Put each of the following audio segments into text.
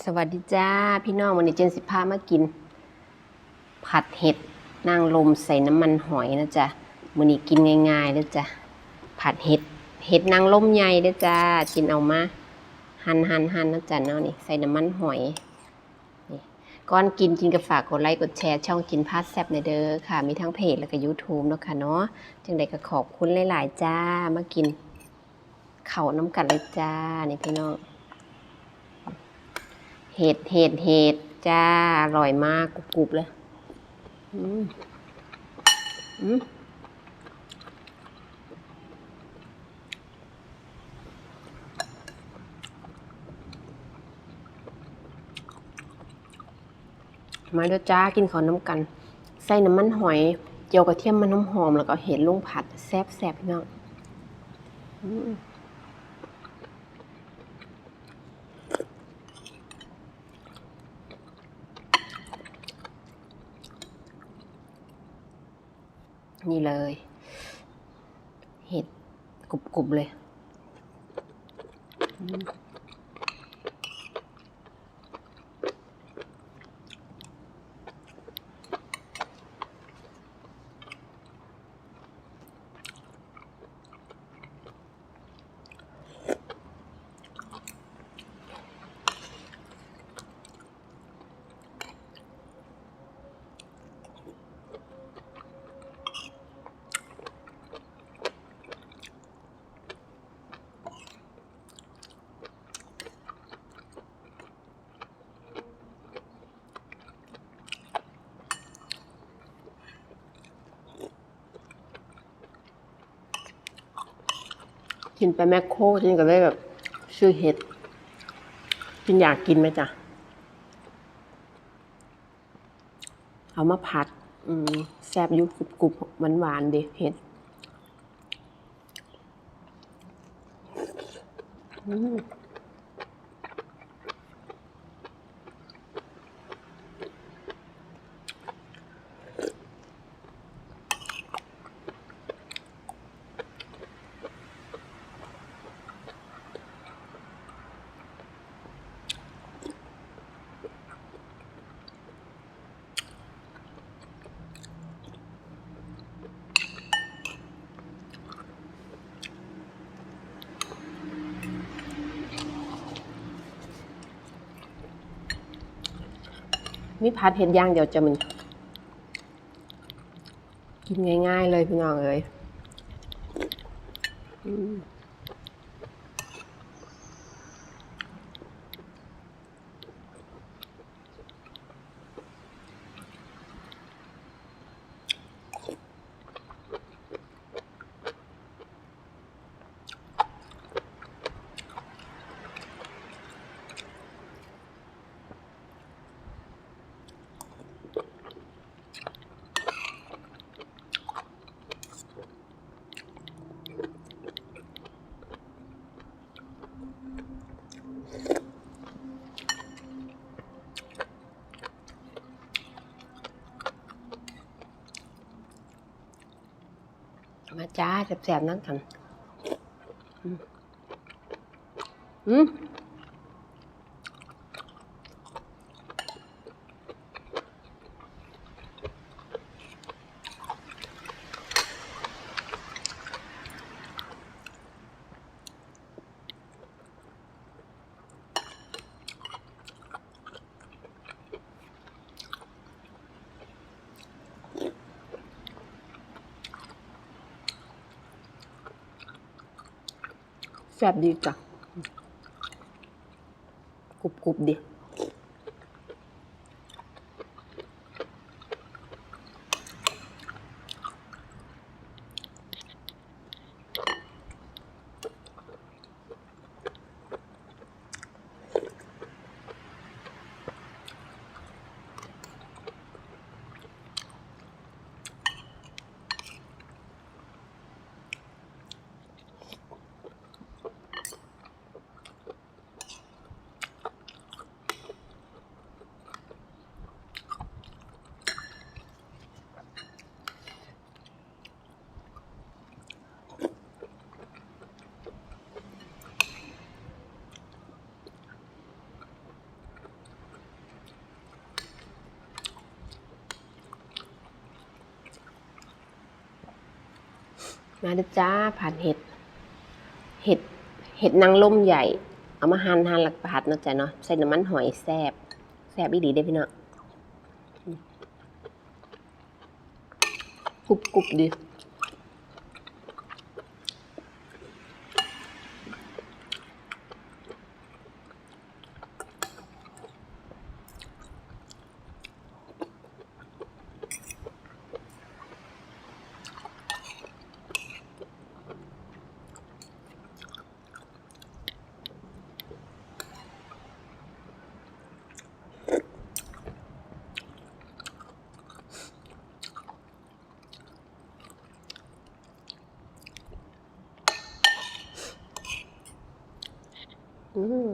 สวัสดีจ้า พี่น้องวันนี้เจนสิพามากิน ผัดเห็ดนางลมใส่น้ำมันหอยนะจ๊ะวันนี้กินง่ายๆนะจ๊ะผัดเห็ดเห็ดนางลมใหญ่เด้อจ้ากินเอามาหั่นหั่นหั่นนะจ๊ะเนาะนี่ใส่น้ำมันหอยนี่ก่อนกินกินก็ฝากกดไลค์กดแชร์ช่องกินพาสแซบในเด้อค่ะ มีทั้งเพจแล้วก็ YouTube เนาะค่ะเนาะจังใดก็ขอบคุณหลาย ๆ จ้ามากินเข่าน้ำกันเลยจ้านี่พี่น้อง เห็ดเห็ดเห็ดจ้า อร่อยมากกรุบๆเลย อืมอืมมาเด้อจ้ากินข้าวน้ำกัน ใส่น้ำมันหอย เจียวกระเทียมมันน้ำหอม แล้วก็เห็ดลุงผัด แซ่บแซ่บพี่น้อง นี่เลย เห็ดกรุบๆเลยอืม กินไปแมคโครจนก็เลยแบบชื่อเห็ดกินอยากกินไหมจ๊ะ เอามาผัด อืมแซบยุบกรุบหวานหวานๆดิเห็ดอืม มีผัดเห็ดย่างเดี๋ยวจะมันกินง่าย ๆ เลยพี่น้องเอ้ย จ้าแสบๆนั่งกันอืม แซ่บดีจ้ะกรุบกรุบๆดี มาด้อจ้าผัดเห็ด เห็ด เห็ดนางลมใหญ่ เอามาหั่นหั่นหลักผัดเนาะจ้ะเนาะ ใส่น้ำมันหอยแซบแซบอีดีได้พี่เนาะกรุบกรุบดี อืม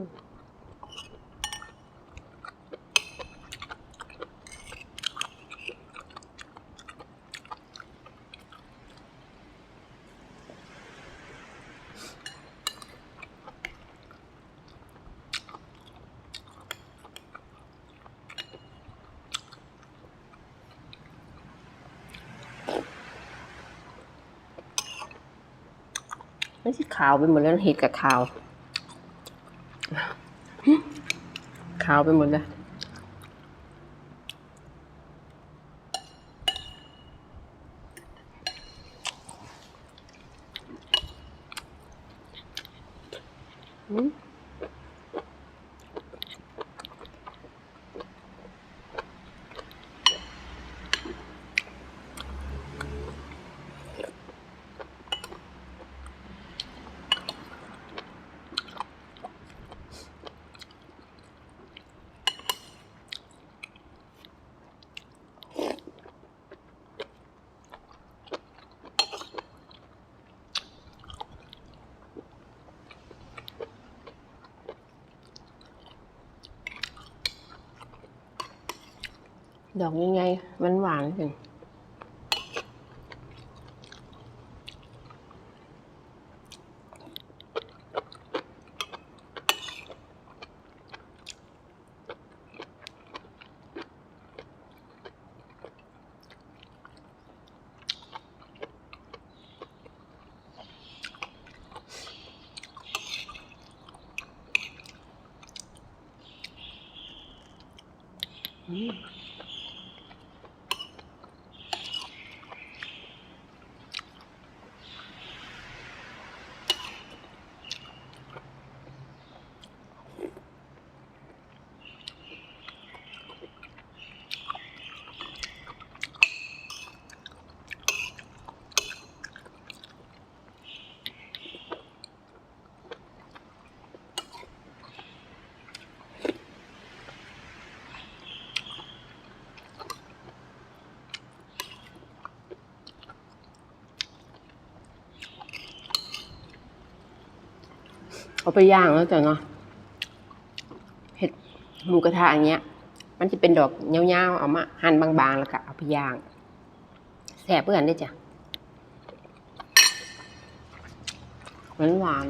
ไม่ใช่ขาวไปหมดแล้วเห็ดกับขาวขาวไปหมดแลยอืม ดอกยังไงหวานหวานๆถึงอืม เอาไปย่างแล้วจ้ะเนาะเห็ดหมูกระทะอย่างเงี้ย มันจะเป็นดอกเงี้ยวๆเอามาหั่นบางๆแล้วก็เอาไปย่างแซ่บเพื่อนได้จ้ะหวานหวาน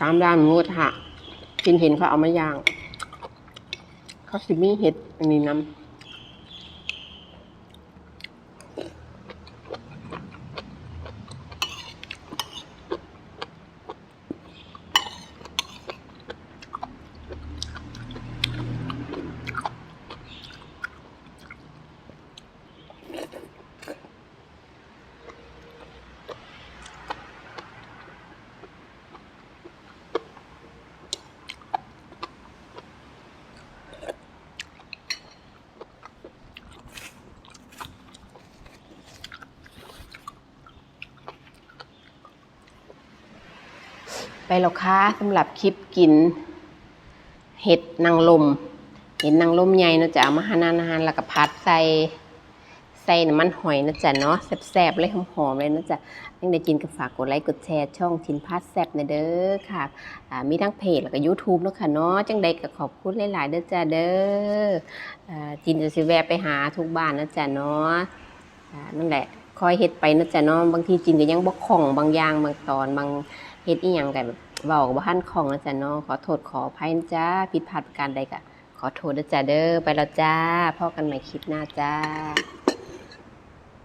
ตามร้านหมูกระทะกินเห็นเขาเอามาย่าง เขาสิมีเห็ดอันนี้น้ำ ไปแล้วค่ะสำหรับคลิปกิน เห็ดนางลม เห็ดนางลมใหญ่นาะจะเอามาหั่นอาหารแล้วก็พัดใส่ใส่น้ำมันหอยนะจ๊ะเนาะแซ่บๆเลยหอมๆเลยนะจ๊ะยังได้กินก็ฝากกดไลค์กดแชร์ช่องชินพัดแซ่บนะเด้อค่ะมีทั้งเพจแล้วก็ YouTube เนาะค่ะเนาะจังใดก็ขอบคุณหลายๆเด้อจ้ะเด้อจินจะสิแวะไปหาทุกบ้านนะจ๊ะเนาะนั่นแหละคอยเฮ็ดไปนะจ๊ะเนาะบางทีจินก็ยังบ่คล่องบางอย่างบางตอนบาง เฮ็ดอีหยังกันเว้ากับบ่ทันของนะจ๊ะเนาะขอโทษขออภัยจ้าผิดพลาดประการใดก็ขอโทษนะจ๊ะเด้อไปแล้วจ้าพบกันใหม่คลิปหน้าจ้า